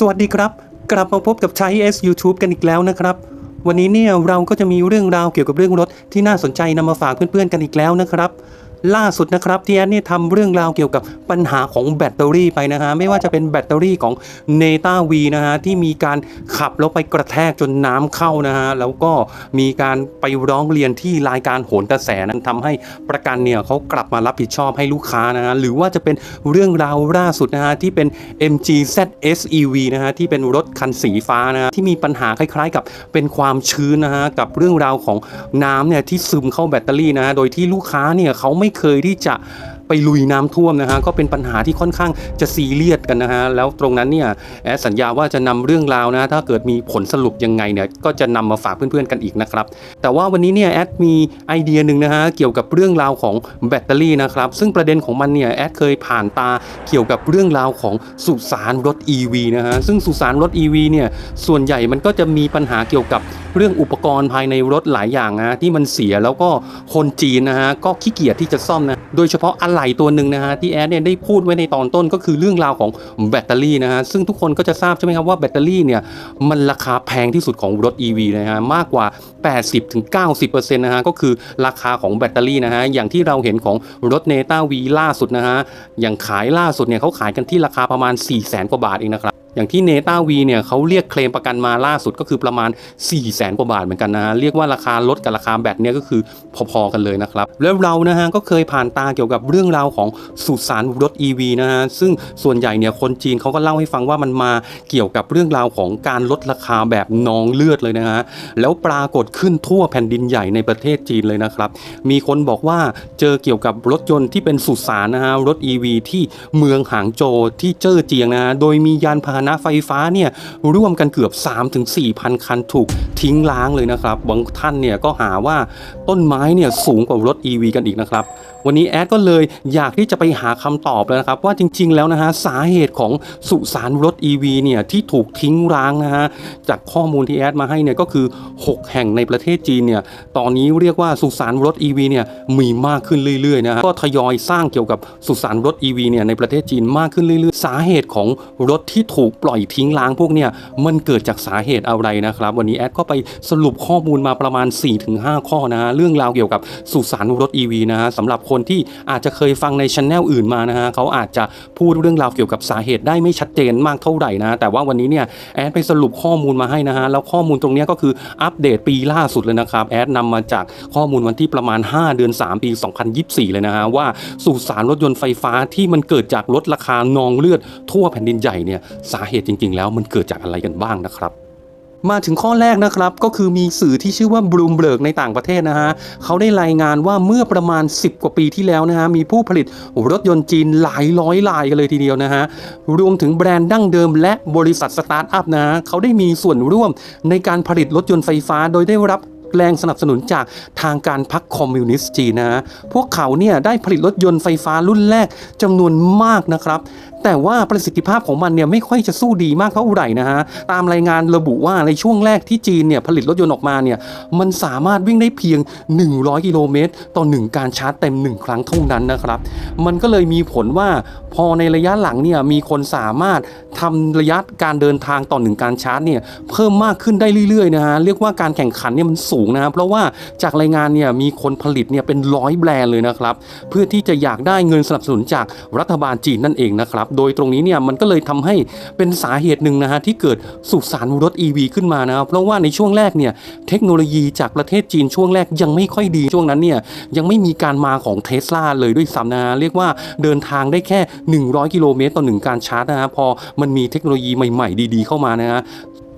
สวัสดีครับ กลับมาพบกับชาย S YouTube กันอีกแล้วนะครับ วันนี้เนี่ยเราก็จะมีเรื่องราวเกี่ยวกับเรื่องรถที่น่าสนใจนำมาฝากเพื่อนๆกันอีกแล้วนะครับ ล่าสุดนะครับที่แอนเนี่ยทำเรื่องราวเกี่ยวกับปัญหาของแบตเตอรี่ไปนะฮะไม่ว่าจะเป็นแบตเตอรี่ของ n e t a V นะฮะที่มีการขับแล้วไปกระแทกจนน้ำเข้านะฮะแล้วก็มีการไปร้องเรียนที่รายการโหนกระแสนั้นทำให้ประกันเนี่ยเขากลับมารับผิดชอบให้ลูกค้านะฮะหรือว่าจะเป็นเรื่องราวล่าสุดนะฮะที่เป็น MG ZS EV นะฮะที่เป็นรถคันสีฟ้านะฮะที่มีปัญหาคล้ายๆ กับเป็นความชื้นนะฮะกับเรื่องราวของน้ำเนี่ยที่ซึมเข้าแบตเตอรี่นะฮะโดยที่ลูกค้าเนี่ยเขาไม่ไม่เคยที่จะ ไปลุยน้ำท่วมนะฮะก็เป็นปัญหาที่ค่อนข้างจะซีเรียสกันนะฮะแล้วตรงนั้นเนี่ยแอดสัญญาว่าจะนำเรื่องราวนะถ้าเกิดมีผลสรุปยังไงเนี่ยก็จะนำมาฝากเพื่อนๆกันอีกนะครับแต่ว่าวันนี้เนี่ยแอดมีไอเดียหนึ่งนะฮะเกี่ยวกับเรื่องราวของแบตเตอรี่นะครับซึ่งประเด็นของมันเนี่ยแอดเคยผ่านตาเกี่ยวกับเรื่องราวของสุสานรถ EV นะฮะซึ่งสุสานรถ EV เนี่ยส่วนใหญ่มันก็จะมีปัญหาเกี่ยวกับเรื่องอุปกรณ์ภายในรถหลายอย่างนะที่มันเสียแล้วก็คนจีนนะฮะก็ขี้เกียจที่จะซ่อมนะโดยเฉพาะอะไหลตัวหนึ่งนะฮะที่แอดเนี่ยได้พูดไว้ในตอนต้นก็คือเรื่องราวของแบตเตอรี่นะฮะซึ่งทุกคนก็จะทราบใช่ไหมครับว่าแบตเตอรี่เนี่ยมันราคาแพงที่สุดของรถ EV นะฮะมากกว่า 80-90%นะฮะก็คือราคาของแบตเตอรี่นะฮะอย่างที่เราเห็นของรถเนต้าวีล่าสุดนะฮะอย่างขายล่าสุดเนี่ยเขาขายกันที่ราคาประมาณ 4 0 0 0 0 0กว่าบาทเองนะครับ อย่างที่เนต้าวีเนี่ยเขาเรียกเคลมประกันมาล่าสุดก็คือประมาณ 4 0 0แสนกว่าบาทเหมือนกันนะฮะเรียกว่าราคารถกับราคาแบตเนี่ยก็คือพอๆกันเลยนะครับ แล้วเรานะฮะก็เคยผ่านตาเกี่ยวกับเรื่องราวของสุสานรถ EV นะฮะซึ่งส่วนใหญ่เนี่ยคนจีนเขาก็เล่าให้ฟังว่ามันมาเกี่ยวกับเรื่องราวของการลดราคาแบบนองเลือดเลยนะฮะแล้วปรากฏขึ้นทั่วแผ่นดินใหญ่ในประเทศจีนเลยนะครับ มีคนบอกว่าเจอเกี่ยวกับรถยนต์ที่เป็นสุสานนะฮะรถ EV ที่เมืองหางโจวที่เจ้อเจียงนะฮะโดยมียานพาหนะไฟฟ้าเนี่ยร่วมกันเกือบ 3-4พันคันถูกทิ้งล้างเลยนะครับ บางท่านเนี่ยก็หาว่าต้นไม้เนี่ยสูงกว่ารถ EV กันอีกนะครับ วันนี้แอดก็เลยอยากที่จะไปหาคำตอบแล้วนะครับ ว่าจริง ๆ แล้วนะฮะสาเหตุของสุสานรถ EV เนี่ยที่ถูกทิ้งร้างนะฮะจากข้อมูลที่แอดมาให้เนี่ยก็คือ 6 แห่งในประเทศจีนเนี่ยตอนนี้เรียกว่าสุสานรถ EV เนี่ยมีมากขึ้นเรื่อยๆนะฮะก็ทยอยสร้างเกี่ยวกับสุสานรถ EV เนี่ยในประเทศจีนมากขึ้นเรื่อยๆ สาเหตุของรถที่ถูกปล่อยทิ้งร้างพวกเนี่ยมันเกิดจากสาเหตุอะไรนะครับ วันนี้แอดก็ไปสรุปข้อมูลมาประมาณ 4-5 ข้อนะฮะเรื่องราวเกี่ยวกับสุสานรถ EV นะฮะสำหรับคนที่อาจจะเคยฟังในช anel อื่นมานะฮะเขาอาจจะพูดเรื่องราวเกี่ยวกับสาเหตุได้ไม่ชัดเจนมากเท่าไหร่นะ แต่ว่าวันนี้เนี่ยแอดไปสรุปข้อมูลมาให้นะฮะแล้วข้อมูลตรงนี้ก็คืออัปเดตปีล่าสุดเลยนะครับแอดนำมาจากข้อมูลวันที่ประมาณ 5 เดือน 3 ปี 2024 เลยนะฮะว่าสุสานรถยนต์ไฟฟ้าที่มันเกิดจากลดราคานองเลือดทั่วแผ่นดินใหญ่เนี่ยสาเหตุจริง ๆ แล้วมันเกิดจากอะไรกันบ้างนะครับ มาถึงข้อแรกนะครับ ก็คือมีสื่อที่ชื่อว่าบลูมเบิร์กในต่างประเทศนะฮะเขาได้รายงานว่าเมื่อประมาณ 10 กว่าปีที่แล้วนะฮะมีผู้ผลิตรถยนต์จีนหลายร้อยรายกันเลยทีเดียวนะฮะรวมถึงแบรนด์ดั้งเดิมและบริษัทสตาร์ทอัพนะฮะเขาได้มีส่วนร่วมในการผลิตรถยนต์ไฟฟ้าโดยได้รับแรงสนับสนุนจากทางการพรรคคอมมิวนิสต์จีนนะฮะพวกเขาเนี่ยได้ผลิตรถยนต์ไฟฟ้ารุ่นแรกจำนวนมากนะครับแต่ว่าประสิทธิภาพของมันเนี่ยไม่ค่อยจะสู้ดีมากเท่าไหร่นะฮะ ตามรายงานระบุว่าในช่วงแรกที่จีนเนี่ยผลิตรถยนต์ออกมาเนี่ยมันสามารถวิ่งได้เพียง 100 กิโลเมตร ต่อ 1 การชาร์จเต็ม 1 ครั้งเท่านั้นนะครับ มันก็เลยมีผลว่าพอในระยะหลังเนี่ยมีคนสามารถทำระยะการเดินทางต่อ 1 การชาร์จเนี่ยเพิ่มมากขึ้นได้เรื่อยๆนะฮะเรียกว่าการแข่งขันเนี่ยมันสูงนะครับเพราะว่าจากรายงานเนี่ยมีคนผลิตเนี่ยเป็นร้อยแบรนด์เลยนะครับ เพื่อที่จะอยากได้เงินสนับสนุนจากรัฐบาลจีนนั่นเองนะครับโดยตรงนี้เนี่ยมันก็เลยทำให้เป็นสาเหตุหนึ่งนะฮะที่เกิดสุสานรถ EV ขึ้นมานะครับเพราะว่าในช่วงแรกเนี่ยเทคโนโลยีจากประเทศจีนช่วงแรกยังไม่ค่อยดีช่วงนั้นเนี่ยยังไม่มีการมาของเทสลาเลยด้วยซ้ำนะฮะเรียกว่าเดินทางได้แค่ 100 กิโลเมตรต่อหนึ่งการชาร์จนะฮะพอมันมีเทคโนโลยีใหม่ ๆ ดี ๆ เข้ามานะฮะ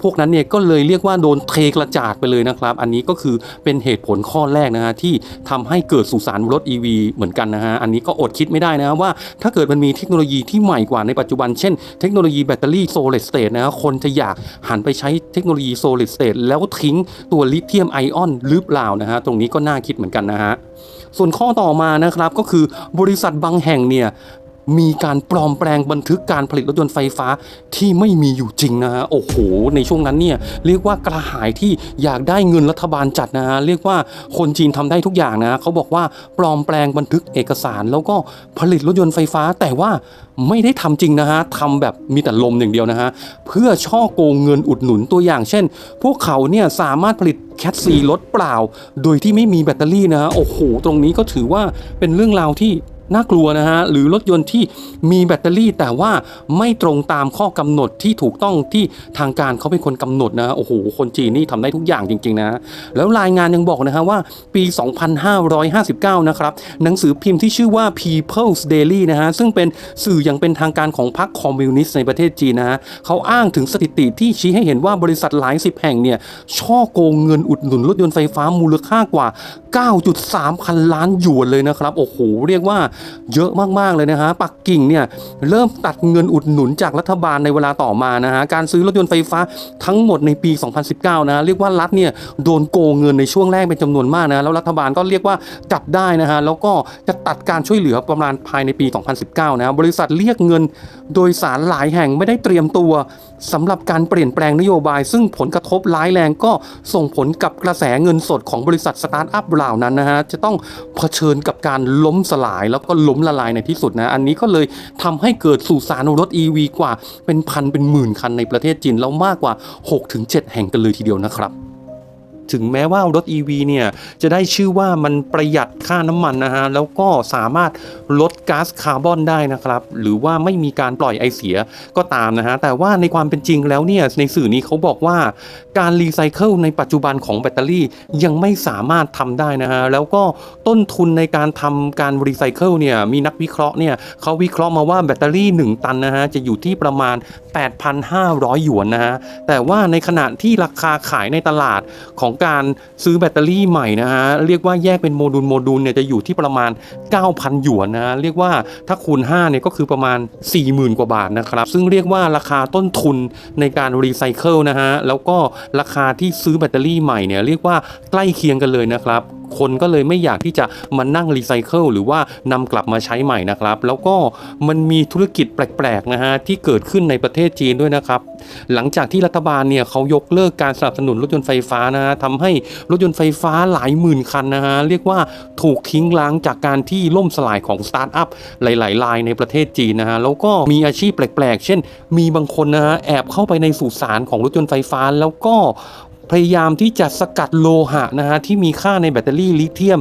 พวกนั้นเนี่ยก็เลยเรียกว่าโดนเทกระจาดไปเลยนะครับ อันนี้ก็คือเป็นเหตุผลข้อแรกนะฮะที่ทำให้เกิดสุสานรถ EV เหมือนกันนะฮะอันนี้ก็อดคิดไม่ได้นะว่า ถ้าเกิดมันมีเทคโนโลยีที่ใหม่กว่าในปัจจุบัน เช่นเทคโนโลยีแบตเตอรี่โซลิดสเตทนะฮะคนจะอยากหันไปใช้เทคโนโลยีโซลิดสเตทแล้วทิ้งตัวลิเธียมไอออนหรือเปล่านะฮะตรงนี้ก็น่าคิดเหมือนกันนะฮะส่วนข้อต่อมานะครับก็คือบริษัทบางแห่งเนี่ย มีการปลอมแปลงบันทึกการผลิตรถยนต์ไฟฟ้าที่ไม่มีอยู่จริงนะฮะโอ้โห ในช่วงนั้นเนี่ยเรียกว่ากระหายที่อยากได้เงินรัฐบาลจัดนะฮะเรียกว่าคนจีนทำได้ทุกอย่างนะเขาบอกว่าปลอมแปลงบันทึกเอกสาร แล้วก็ผลิตรถยนต์ไฟฟ้า แต่ว่าไม่ได้ทำจริงนะฮะทำแบบมีแต่ลมอย่างเดียวนะฮะเพื่อช่อโกงเงินอุดหนุนตัวอย่าง เช่น พวกเขาเนี่ยสามารถผลิตแคทซีรถเปล่า โดยที่ไม่มีแบตเตอรี่นะฮะโอ้โห ตรงนี้ก็ถือว่าเป็นเรื่องราวที่ น่ากลัวนะฮะหรือรถยนต์ที่มีแบตเตอรี่แต่ว่าไม่ตรงตามข้อกำหนดที่ถูกต้องที่ทางการเขาเป็นคนกำหนดนะโอ้โหคนจีนนี่ทำได้ทุกอย่างจริงๆนะแล้วรายงานยังบอกนะฮะว่าปี 2559 นะครับหนังสือพิมพ์ที่ชื่อว่า People's Daily นะฮะซึ่งเป็นสื่ออย่างเป็นทางการของพรรคคอมมิวนิสต์ในประเทศจีนนะฮะเขาอ้างถึงสถิติที่ชี้ให้เห็นว่าบริษัทหลายสิบแห่งเนี่ยช่อโกงเงินอุดหนุนรถยนต์ไฟฟ้ามูลค่ากว่า 9.3 พันล้านหยวนเลยนะครับโอ้โหเรียกว่าเยอะมากๆเลยนะฮะปักกิ่งเนี่ยเริ่มตัดเงินอุดหนุนจากรัฐบาลในเวลาต่อมานะฮะการซื้อรถยนต์ไฟฟ้าทั้งหมดในปี 2019 นะะเรียกว่ารัฐเนี่ยโดนโกงเงินในช่วงแรกเป็นจำนวนมากนะแล้วรัฐบาลก็เรียกว่าจับได้นะฮะแล้วก็จะตัดการช่วยเหลือประมาณภายในปี 2019นะบริษัทเรียกเงินโดยสารหลายแห่งไม่ได้เตรียมตัวสำหรับการเปลี่ยนแปลงนโยบาย ซึ่งผลกระทบร้ายแรงก็ส่งผลกับกระแสเงินสดของบริษัทสตาร์ทอัพเหล่านั้นนะฮะจะต้องเผชิญกับการล้มสลายแล้วก็ล้มละลายในที่สุดนะ อันนี้ก็เลยทำให้เกิดสุสานรถ EV กว่าเป็นพันเป็นหมื่นคันในประเทศจีนแล้วมากกว่า 6-7 แห่งกันเลยทีเดียวนะครับ ถึงแม้ว่ารถ EV เนี่ยจะได้ชื่อว่ามันประหยัดค่าน้ำมันนะฮะแล้วก็สามารถลดก๊าซคาร์บอนได้นะครับหรือว่าไม่มีการปล่อยไอเสียก็ตามนะฮะแต่ว่าในความเป็นจริงแล้วเนี่ยในสื่อนี้เขาบอกว่าการรีไซเคิลในปัจจุบันของแบตเตอรี่ยังไม่สามารถทำได้นะฮะแล้วก็ต้นทุนในการทำการรีไซเคิลเนี่ยมีนักวิเคราะห์เนี่ยเขาวิเคราะห์มาว่าแบตเตอรี่ 1 ตันนะฮะจะอยู่ที่ประมาณ 8,500 หยวนนะฮะแต่ว่าในขณะที่ราคาขายในตลาดของการซื้อแบตเตอรี่ใหม่นะฮะเรียกว่าแยกเป็นโมดูลโมดูลเนี่ยจะอยู่ที่ประมาณ 9,000 หยวนนะะเรียกว่าถ้าคูณ5เนี่ยก็คือประมาณ 40,000 กว่าบาทนะครับ ซึ่งเรียกว่าราคาต้นทุนในการรีไซเคิลนะฮะแล้วก็ราคาที่ซื้อแบตเตอรี่ใหม่เนี่ยเรียกว่าใกล้เคียงกันเลยนะครับ คนก็เลยไม่อยากที่จะมานั่งรีไซเคิลหรือว่านำกลับมาใช้ใหม่นะครับ แล้วก็มันมีธุรกิจแปลกๆนะฮะที่เกิดขึ้นในประเทศจีนด้วยนะครับ หลังจากที่รัฐบาลเนี่ยเขายกเลิกการสนับสนุนรถยนต์ไฟฟ้านะฮะทำให้รถยนต์ไฟฟ้าหลายหมื่นคันนะฮะเรียกว่าถูกทิ้งล้างจากการที่ล่มสลายของสตาร์ทอัพหลายๆรายในประเทศจีนนะฮะแล้วก็มีอาชีพแปลกๆ เช่น มีบางคนนะฮะแอบเข้าไปในสุสานของรถยนต์ไฟฟ้าแล้วก็ พยายามที่จะสกัดโลหะนะฮะที่มีค่าในแบตเตอรี่ลิเธียม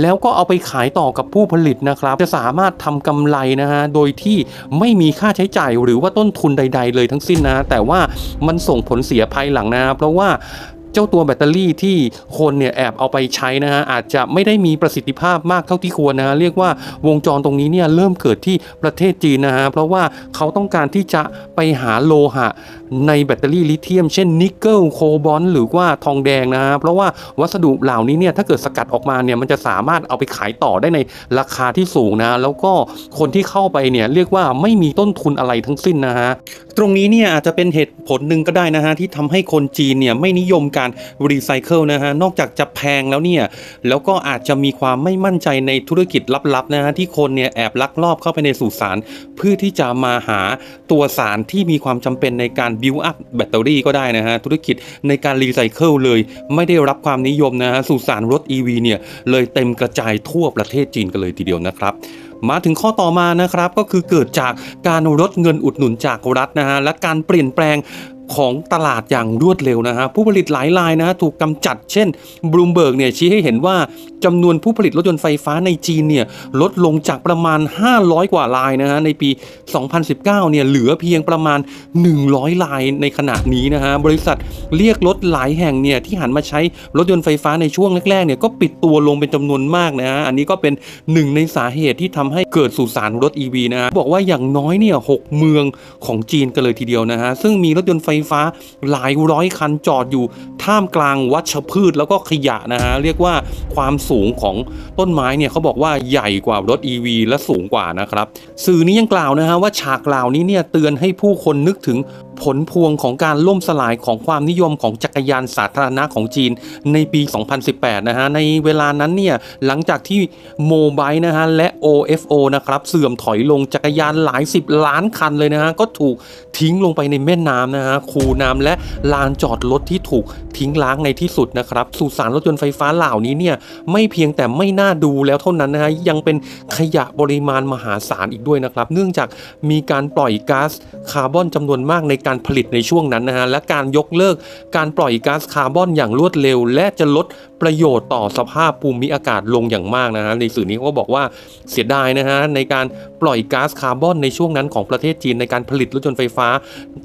แล้วก็เอาไปขายต่อกับผู้ผลิตนะครับ จะสามารถทำกำไรนะฮะโดยที่ไม่มีค่าใช้จ่ายหรือว่าต้นทุนใด ๆ เลยทั้งสิ้นนะแต่ว่ามันส่งผลเสียภายหลังนะเพราะว่าเจ้าตัวแบตเตอรี่ที่คนเนี่ยแอบเอาไปใช้นะฮะอาจจะไม่ได้มีประสิทธิภาพมากเท่าที่ควรนะฮะเรียกว่าวงจรตรงนี้เนี่ยเริ่มเกิดที่ประเทศจีนนะฮะเพราะว่าเขาต้องการที่จะไปหาโลหะ ในแบตเตอรี่ลิเธียม เช่นนิกเกิลโคบอลหรือว่าทองแดงนะฮะเพราะว่าวัสดุเหล่านี้เนี่ยถ้าเกิดสกัดออกมาเนี่ยมันจะสามารถเอาไปขายต่อได้ในราคาที่สูงนะ แล้วก็คนที่เข้าไปเนี่ยเรียกว่าไม่มีต้นทุนอะไรทั้งสิ้นนะฮะตรงนี้เนี่ยอาจจะเป็นเหตุผลหนึ่งก็ได้นะฮะที่ทำให้คนจีนเนี่ยไม่นิยมการรีไซเคิลนะฮะนอกจากจะแพงแล้วเนี่ยแล้วก็อาจจะมีความไม่มั่นใจในธุรกิจลับๆนะฮะที่คนเนี่ยแอบลักลอบเข้าไปในสุสานเพื่อที่จะมาหาตัวสารที่มีความจำเป็นในการบิวอัพแบตเตอรี่ก็ได้นะฮะธุรกิจในการรีไซเคิลเลย ไม่ได้รับความนิยมนะฮะสุสานรถ EV เนี่ยเลยเต็มกระจายทั่วประเทศจีนกันเลยทีเดียวนะครับมาถึงข้อต่อมานะครับก็คือเกิดจากการลดเงินอุดหนุนจากรัฐนะฮะและการเปลี่ยนแปลง ของตลาดอย่างรวดเร็วนะฮะผู้ผลิตหลายรายนะฮะถูกกำจัดเช่นบลูมเบิร์กเนี่ยชี้ให้เห็นว่าจำนวนผู้ผลิตรถยนต์ไฟฟ้าในจีนเนี่ยลดลงจากประมาณ 500 กว่ารายนะฮะในปี 2019 เนี่ยเหลือเพียงประมาณ 100 รายในขณะนี้นะฮะบริษัทเรียกรถหลายแห่งเนี่ยที่หันมาใช้รถยนต์ไฟฟ้าในช่วงแรกๆเนี่ยก็ปิดตัวลงเป็นจำนวนมากนะฮะอันนี้ก็เป็นหนึ่งในสาเหตุที่ทำให้เกิดสุสานรถ EV นะฮะบอกว่าอย่างน้อยเนี่ยหกเมืองของจีนกันเลยทีเดียวนะฮะซึ่งมีรถยนต์ไฟฟ้าหลายร้อยคันจอดอยู่ท่ามกลางวัชพืชแล้วก็ขยะนะฮะเรียกว่าความสูงของต้นไม้เนี่ยเขาบอกว่าใหญ่กว่ารถ EV และสูงกว่านะครับ สื่อนี้ยังกล่าวนะฮะว่าฉากเหล่านี้เนี่ยเตือนให้ผู้คนนึกถึงผลพวงของการล่มสลายของความนิยมของจักรยานสาธารณะของจีนในปี 2018 นะฮะ ในเวลานั้นเนี่ย หลังจากที่โมบายนะฮะ และ OFO นะครับ เสื่อมถอยลงจักรยานหลายสิบล้านคันเลยนะฮะ ก็ถูกทิ้งลงไปในแม่น้ำนะฮะคูน้ำและลานจอดรถที่ถูกทิ้งล้างในที่สุดนะครับสุสานรถยนต์ไฟฟ้าเหล่านี้เนี่ยไม่เพียงแต่ไม่น่าดูแล้วเท่านั้นนะฮะยังเป็นขยะปริมาณมหาศาลอีกด้วยนะครับ เนื่องจากมีการปล่อยก๊าซคาร์บอนจำนวนมากในการผลิตในช่วงนั้นนะฮะและการยกเลิกการปล่อยก๊าซคาร์บอนอย่างรวดเร็ว และจะลดประโยชน์ต่อสภาพภูมิอากาศลงอย่างมากนะฮะในสื่อนี้ก็บอกว่าเสียดายนะฮะในการปล่อยก๊าซคาร์บอนในช่วงนั้นของประเทศจีนในการผลิตรถยนต์ไฟฟ้า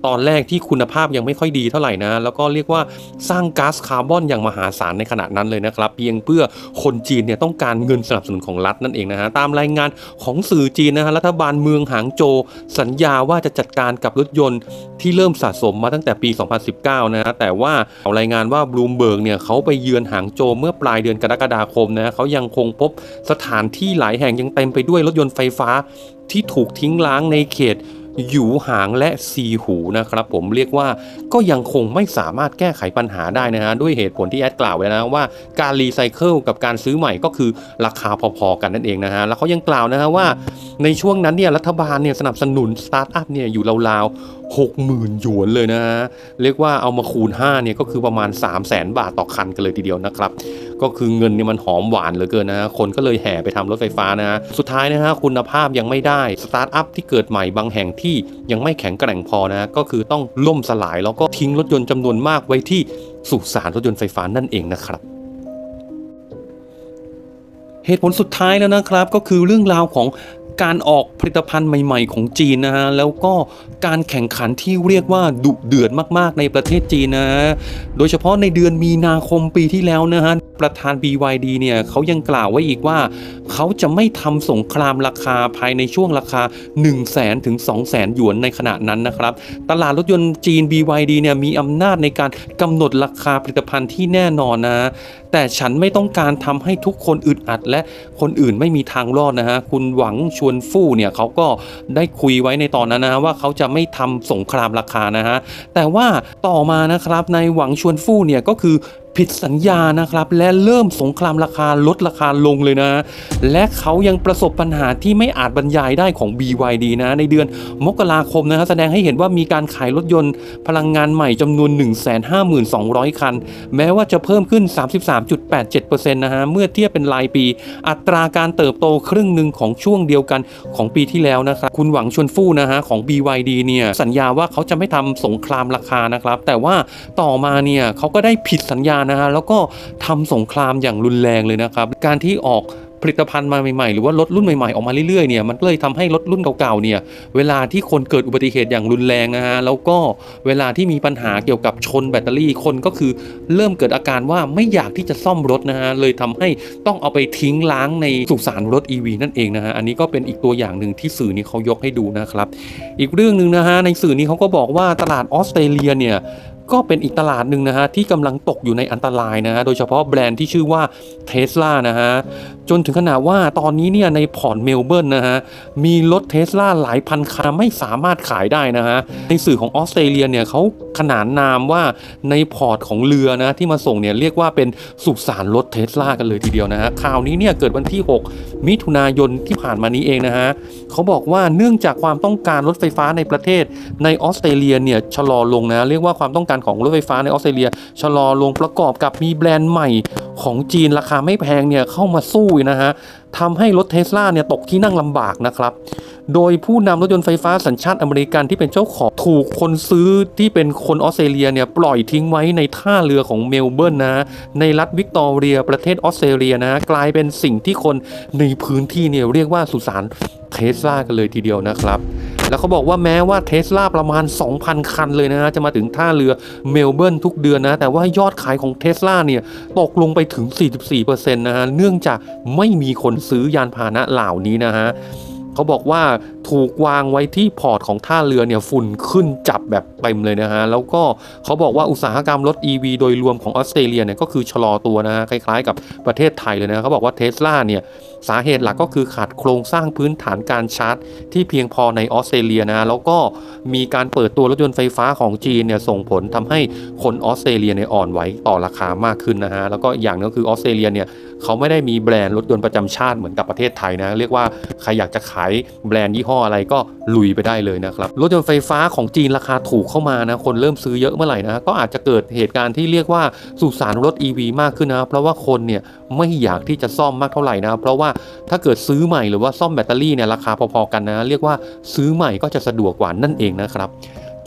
ตอนแรกที่คุณภาพยังไม่ค่อยดีเท่าไหร่นะ แล้วก็เรียกว่าสร้างก๊าซคาร์บอนอย่างมหาศาลในขณะนั้นเลยนะครับ เพียงเพื่อคนจีนเนี่ยต้องการเงินสนับสนุนของรัฐนั่นเองนะฮะตามรายงานของสื่อจีนนะฮะรัฐบาลเมืองหางโจวสัญญาว่าจะจัดการกับรถยนต์ที่เริ่มสะสมมาตั้งแต่ปี 2019 นะฮะแต่ว่าเอารายงานว่าบลูมเบิร์กเนี่ยเขาไปเยือนหางโจวเมื่อปลายเดือนกรกฎาคมนะเขายังคงพบสถานที่หลายแห่งยังเต็มไปด้วยรถยนต์ไฟฟ้าที่ถูกทิ้งล้างในเขต อยู่หางและซีหูนะครับผมเรียกว่าก็ยังคงไม่สามารถแก้ไขปัญหาได้นะฮะด้วยเหตุผลที่แอดกล่าวไว้นะว่าการรีไซเคิลกับการซื้อใหม่ก็คือราคาพอๆกันนั่นเองนะฮะแล้วเขายังกล่าวนะฮะว่าในช่วงนั้นเนี่ยรัฐบาลเนี่ยสนับสนุนสตาร์ทอัพเนี่ยอยู่ราวๆ60,000 หยวนเลยนะฮะเรียกว่าเอามาคูณ5เนี่ยก็คือประมาณ 3 0 0แสนบาทต่อคันกันเลยทีเดียวนะครับ ก็คือเงินเนี่ยมันหอมหวานเหลือเกินนะฮะคนก็เลยแห่ไปทำรถไฟฟ้านะฮะสุดท้ายนะฮะคุณภาพยังไม่ได้สตาร์ทอัพที่เกิดใหม่บางแห่งที่ยังไม่แข็งแกร่งพอนะฮะก็คือต้องล่มสลายแล้วก็ทิ้งรถยนต์จำนวนมากไว้ที่สุสานรถยนต์ไฟฟ้านั่นเองนะครับเหตุผลสุดท้ายแล้วนะครับก็คือเรื่องราวของ การออกผลิตภัณฑ์ใหม่ๆ ของจีนนะฮะแล้วก็การแข่งขันที่เรียกว่าดุเดือดมากๆในประเทศจีนนะฮะโดยเฉพาะในเดือนมีนาคมปีที่แล้วนะฮะประธาน BYD เนี่ยเขายังกล่าวไว้อีกว่า เขาจะไม่ทำสงครามราคาภายในช่วงราคา 1 0 0 0 0แสนถึง2 0 0แสนหยวนในขณะนั้นนะครับ ตลาดรถยนต์จีน BYD เนี่ยมีอำนาจในการกำหนดราคาผลิตภัณฑ์ที่แน่นอนนะ แต่ฉันไม่ต้องการทำให้ทุกคนอึดอัด และคนอื่นไม่มีทางรอดนะฮะคุณหวังชววนฟู่เนี่ยเขาก็ได้คุยไว้ในตอนนั้นนะฮะว่าเขาจะไม่ทำสงครามราคานะฮะแต่ว่าต่อมานะครับในหวังชวนฟู่เนี่ยก็คือ ผิดสัญญานะครับ และเริ่มสงครามราคาลดราคาลงเลยนะ และเขายังประสบปัญหาที่ไม่อาจบรรยายได้ของ BYD นะ ในเดือนมกราคมนะฮะแสดงให้เห็นว่ามีการขายรถยนต์พลังงานใหม่จำนวน 152,000 คัน แม้ว่าจะเพิ่มขึ้น 33.87%นะฮะเมื่อเทียบเป็นรายปี อัตราการเติบโตครึ่งหนึ่งของช่วงเดียวกันของปีที่แล้วนะครับคุณหวังชวนฟู่นะฮะของ BYD เนี่ยสัญญาว่าเขาจะไม่ทำสงครามราคานะครับแต่ว่าต่อมาเนี่ยเขาก็ได้ผิดสัญญานะฮะแล้วก็ทำสงครามอย่างรุนแรงเลยนะครับ การที่ออกผลิตภัณฑ์มาใหม่ๆ หรือว่ารถรุ่นใหม่ๆ ออกมาเรื่อยๆเนี่ยมันก็เลยทำให้รถรุ่นเก่าๆเนี่ยเวลาที่คนเกิดอุบัติเหตุอย่างรุนแรงนะฮะแล้วก็เวลาที่มีปัญหาเกี่ยวกับชนแบตเตอรี่คนก็คือเริ่มเกิดอาการว่าไม่อยากที่จะซ่อมรถนะฮะเลยทำให้ต้องเอาไปทิ้งล้างในสุสานรถ EV นั่นเองนะฮะอันนี้ก็เป็นอีกตัวอย่างหนึ่งที่สื่อนี้เขายกให้ดูนะครับ อีกเรื่องหนึ่งนะฮะในสื่อนี้เขาก็บอกว่าตลาดออสเตรเลียเนี่ย ก็เป็นอีกตลาดหนึ่งนะฮะที่กำลังตกอยู่ในอันตรายนะฮะโดยเฉพาะแบรนด์ที่ชื่อว่าเทสลานะฮะจนถึงขนาดว่าตอนนี้เนี่ยในพอร์ตเมลเบิร์นนะฮะมีรถเทสลาหลายพันคันไม่สามารถขายได้นะฮะในสื่อของออสเตรเลียเนี่ยเขาขนานนามว่าในพอร์ตของเรือนะที่มาส่งเนี่ยเรียกว่าเป็นสุสานรถเทสลากันเลยทีเดียวนะฮะข่าวนี้เนี่ยเกิดวันที่ 6 มิถุนายนที่ผ่านมานี้เองนะฮะเขาบอกว่าเนื่องจากความต้องการรถไฟฟ้าในประเทศในออสเตรเลียเนี่ยชะลอลงนะเรียกว่าความต้องการของรถไฟฟ้าในออสเตรเลียชะลอลงประกอบกับมีแบรนด์ใหม่ของจีนราคาไม่แพงเนี่ยเข้ามาสู้นะฮะทำให้รถเทสลาเนี่ยตกที่นั่งลำบากนะครับ โดยผู้นำรถยนต์ไฟฟ้าสัญชาติอเมริกันที่เป็นเจ้าของถูกคนซื้อที่เป็นคนออสเตรเลียเนี่ยปล่อยทิ้งไว้ในท่าเรือของเมลเบิร์นนะ ในรัฐวิกตอเรียประเทศออสเตรเลียนะกลายเป็นสิ่งที่คนในพื้นที่เนี่ยเรียกว่าสุสานเทสลากันเลยทีเดียวนะครับ แล้วเขาบอกว่าแม้ว่าเทสลาประมาณ 2,000 คันเลยนะฮะจะมาถึงท่าเรือเมลเบิร์นทุกเดือนนะแต่ว่ายอดขายของเทสลาเนี่ยตกลงไปถึง 44%นะฮะเนื่องจากไม่มีคนซื้อยานพาหนะเหล่านี้นะฮะเขาบอกว่าถูกวางไว้ที่พอร์ตของท่าเรือเนี่ยฝุ่นขึ้นจับแบบเต็มเลยนะฮะ แล้วก็เขาบอกว่าอุตสาหกรรมรถ EV โดยรวมของออสเตรเลียเนี่ยก็คือชะลอตัวนะฮะ คล้ายๆกับประเทศไทยเลยนะเขาบอกว่าเทสลาเนี่ยสาเหตุหลักก็คือขาดโครงสร้างพื้นฐานการชาร์จ ที่เพียงพอในออสเตรเลียนะแล้วก็มีการเปิดตัวรถยนต์ไฟฟ้าของจีนเนี่ยส่งผลทำให้คนออสเตรเลียเนี่ยอ่อนไหวต่อราคามากขึ้นนะฮะแล้วก็อย่างนึงก็คือออสเตรเลียเนี่ยเขาไม่ได้มีแบรนด์รถยนต์ประจำชาติเหมือนกับประเทศไทยนะเรียกว่าใครอยากจะขายแบรนด์ยี่ห้ออะไรก็ลุยไปได้เลยนะครับรถยนต์ไฟฟ้าของจีนราคาถูกเข้ามานะคนเริ่มซื้อเยอะเมื่อไหร่นะก็อาจจะเกิดเหตุการณ์ที่เรียกว่าสุสานรถ EV มากขึ้นนะเพราะว่าคนเนี่ยไม่อยากที่จะซ่อมมากเท่าไหร่นะเพราะว่าถ้าเกิดซื้อใหม่หรือว่าซ่อมแบตเตอรี่เนี่ยราคาพอๆกันนะ เรียกว่าซื้อใหม่ก็จะสะดวกกว่านั่นเองนะครับ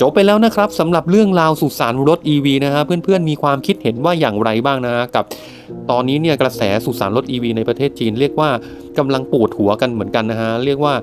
จบไปแล้วนะครับสำหรับเรื่องราวสุสานรถ EV นะฮะเพื่อนๆมีความคิดเห็นว่าอย่างไรบ้างนะกับ ตอนนี้เนี่ยกระแสสุสานรถ EV ในประเทศจีนเรียกว่ากำลังปวดหัวกันเหมือนกันนะฮะเรียกว่า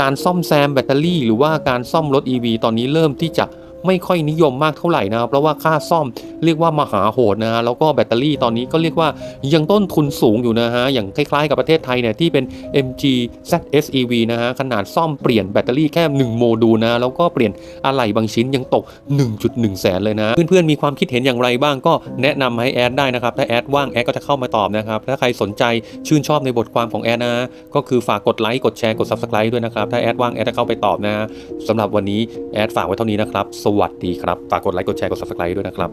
การซ่อมแซมแบตเตอรี่ หรือว่าการซ่อมรถ EV ตอนนี้เริ่มที่จะ ไม่ค่อยนิยมมากเท่าไหร่นะครับเพราะว่าค่าซ่อมเรียกว่ามหาโหดนะฮะแล้วก็แบตเตอรี่ตอนนี้ก็เรียกว่ายังต้นทุนสูงอยู่นะฮะอย่างคล้ายๆกับประเทศไทยเนี่ยที่เป็น MG ZS EV นะฮะขนาดซ่อมเปลี่ยนแบตเตอรี่แค่ 1 โมดูลนะแล้วก็เปลี่ยนอะไหล่บางชิ้นยังตก 1.1 แสนเลยนะ เพื่อนๆมีความคิดเห็นอย่างไรบ้างก็แนะนำให้แอดได้นะครับถ้าแอดว่างแอดก็จะเข้ามาตอบนะครับถ้าใครสนใจชื่นชอบในบทความของแอดนะก็คือฝากกดไลค์กดแชร์กด Subscribe ด้วยนะครับถ้าแอดว่างแอดจะเข้าไปตอบนะสำหรับวันนี้แอดฝากไว้เท่านี้นะครับสวัสดีครับ ฝากกดไลค์ กดแชร์ กด Subscribe ด้วยนะครับ